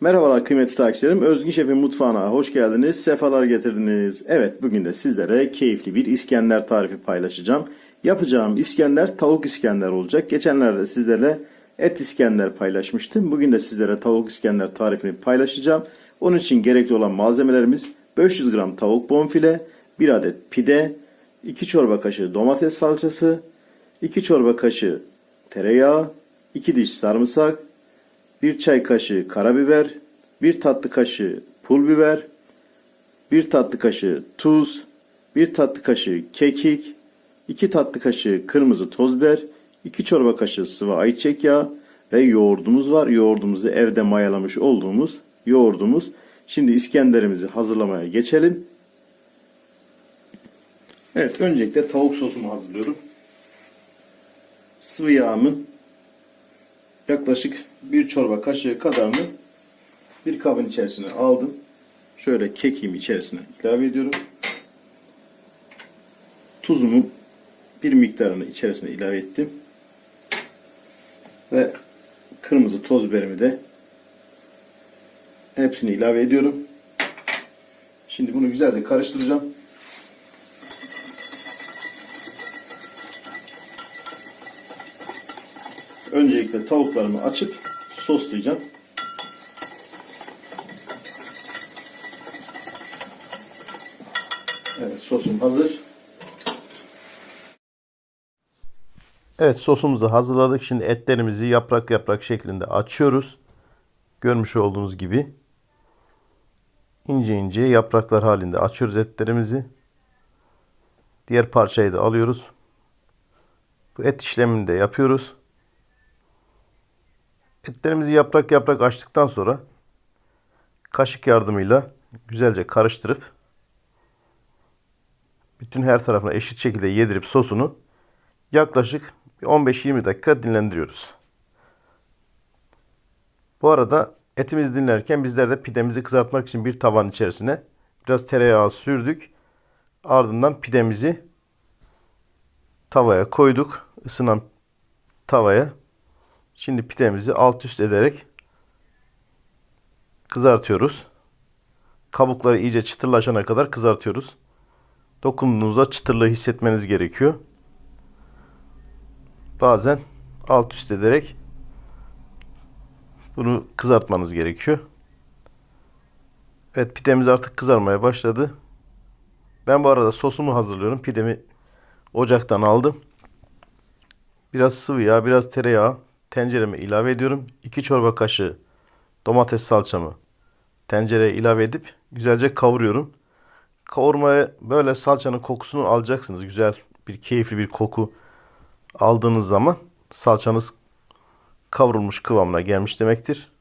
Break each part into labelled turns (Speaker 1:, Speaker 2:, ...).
Speaker 1: Merhabalar kıymetli takipçilerim. Özgün Şef'in mutfağına hoş geldiniz. Sefalar getirdiniz. Evet bugün de sizlere keyifli bir İskender tarifi paylaşacağım. Yapacağım İskender tavuk İskender olacak. Geçenlerde sizlerle et İskender paylaşmıştım. Bugün de sizlere tavuk İskender tarifini paylaşacağım. Onun için gerekli olan malzemelerimiz 500 gram tavuk bonfile, 1 adet pide, 2 çorba kaşığı domates salçası, 2 çorba kaşığı tereyağı, 2 diş sarımsak, 1 çay kaşığı karabiber, 1 tatlı kaşığı pul biber, 1 tatlı kaşığı tuz, 1 tatlı kaşığı kekik, 2 tatlı kaşığı kırmızı toz biber, 2 çorba kaşığı sıvı ayçiçek yağı ve yoğurdumuz var. Yoğurdumuzu evde mayalamış olduğumuz yoğurdumuz. Şimdi İskenderimizi hazırlamaya geçelim. Evet, öncelikle tavuk sosumu hazırlıyorum. Sıvı yağımın yaklaşık bir çorba kaşığı kadarını bir kabın içerisine aldım. Şöyle kekiğimi içerisine ilave ediyorum. Tuzumu bir miktarını içerisine ilave ettim. Ve kırmızı toz biberimi de hepsini ilave ediyorum. Şimdi bunu güzelce karıştıracağım. Öncelikle tavuklarımı açıp soslayacağım. Evet sosum hazır. Evet sosumuzu hazırladık. Şimdi etlerimizi yaprak yaprak şeklinde açıyoruz. Görmüş olduğunuz gibi ince ince yapraklar halinde açıyoruz etlerimizi. Diğer parçayı da alıyoruz. Bu et işlemini de yapıyoruz. Etlerimizi yaprak yaprak açtıktan sonra kaşık yardımıyla güzelce karıştırıp bütün her tarafına eşit şekilde yedirip sosunu yaklaşık 15-20 dakika dinlendiriyoruz. Bu arada etimiz dinlerken bizler de pidemizi kızartmak için bir tavan içerisine biraz tereyağı sürdük. Ardından pidemizi tavaya koyduk. Isınan tavaya Şimdi pidemizi alt üst ederek kızartıyoruz. Kabukları iyice çıtırlaşana kadar kızartıyoruz. Dokunduğunuzda çıtırlığı hissetmeniz gerekiyor. Bazen alt üst ederek bunu kızartmanız gerekiyor. Evet pidemiz artık kızarmaya başladı. Ben bu arada sosumu hazırlıyorum. Pidemi ocaktan aldım. Biraz sıvı yağ, biraz tereyağı, tencereme ilave ediyorum. 2 çorba kaşığı domates salçamı tencereye ilave edip güzelce kavuruyorum. Kavurmaya böyle salçanın kokusunu alacaksınız. Güzel bir keyifli bir koku aldığınız zaman salçanız kavrulmuş kıvamına gelmiş demektir.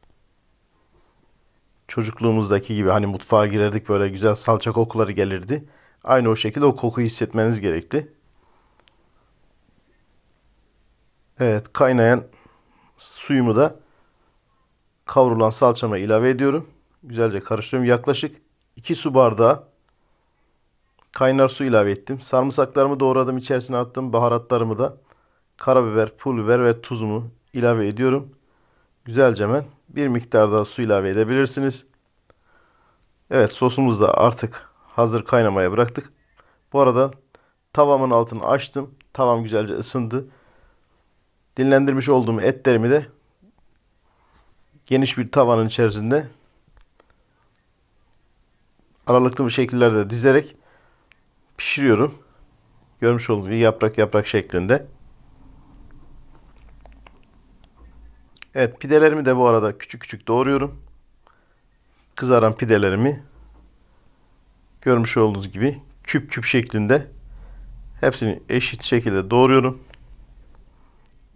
Speaker 1: Çocukluğumuzdaki gibi hani mutfağa girerdik böyle güzel salça kokuları gelirdi. Aynı o şekilde o kokuyu hissetmeniz gerekli. Evet kaynayan suyumu da kavrulan salçama ilave ediyorum. Güzelce karıştırıyorum. Yaklaşık 2 su bardağı kaynar su ilave ettim. Sarımsaklarımı doğradım, içerisine attım. Baharatlarımı da karabiber, pul biber ve tuzumu ilave ediyorum. Güzelce hemen bir miktar daha su ilave edebilirsiniz. Evet sosumuzu da artık hazır kaynamaya bıraktık. Bu arada tavamın altını açtım. Tavam güzelce ısındı. Dinlendirmiş olduğum etlerimi de geniş bir tavanın içerisinde aralıklı bir şekillerde dizerek pişiriyorum. Görmüş olduğunuz gibi yaprak yaprak şeklinde. Evet pidelerimi de bu arada küçük küçük doğruyorum. Kızaran pidelerimi görmüş olduğunuz gibi küp küp şeklinde hepsini eşit şekilde doğruyorum.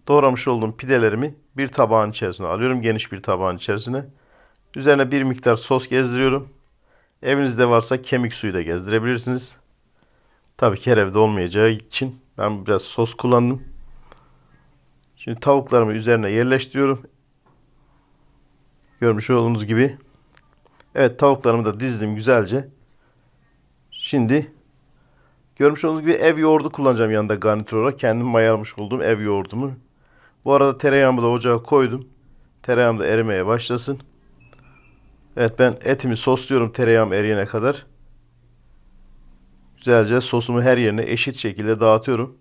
Speaker 1: Doğramış olduğum pidelerimi bir tabağın içerisine alıyorum. Geniş bir tabağın içerisine. Üzerine bir miktar sos gezdiriyorum. Evinizde varsa kemik suyu da gezdirebilirsiniz. Tabii ki her evde olmayacağı için ben biraz sos kullandım. Şimdi tavuklarımı üzerine yerleştiriyorum. Görmüş olduğunuz gibi. Evet tavuklarımı da dizdim güzelce. Şimdi görmüş olduğunuz gibi ev yoğurdu kullanacağım yanında garnitür olarak. Kendim mayalamış olduğum ev yoğurdumu bu arada tereyağımı da ocağa koydum. Tereyağım da erimeye başlasın.
Speaker 2: Evet ben etimi sosluyorum tereyağım eriyene kadar. Güzelce sosumu her yerine eşit şekilde dağıtıyorum.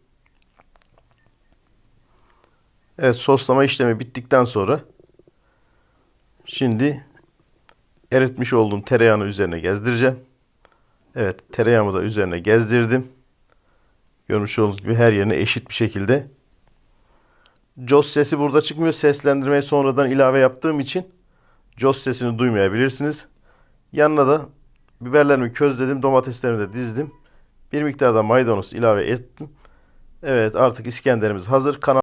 Speaker 2: Evet soslama işlemi bittikten sonra şimdi eritmiş olduğum tereyağını üzerine gezdireceğim. Evet tereyağımı da üzerine gezdirdim. Görmüş olduğunuz gibi her yerine eşit bir şekilde. Jos sesi burada çıkmıyor. Seslendirmeyi sonradan ilave yaptığım için Jos sesini duymayabilirsiniz. Yanına da biberlerimi közledim, domateslerimi de dizdim. Bir miktar da maydanoz ilave ettim. Evet artık İskenderimiz hazır. Kanal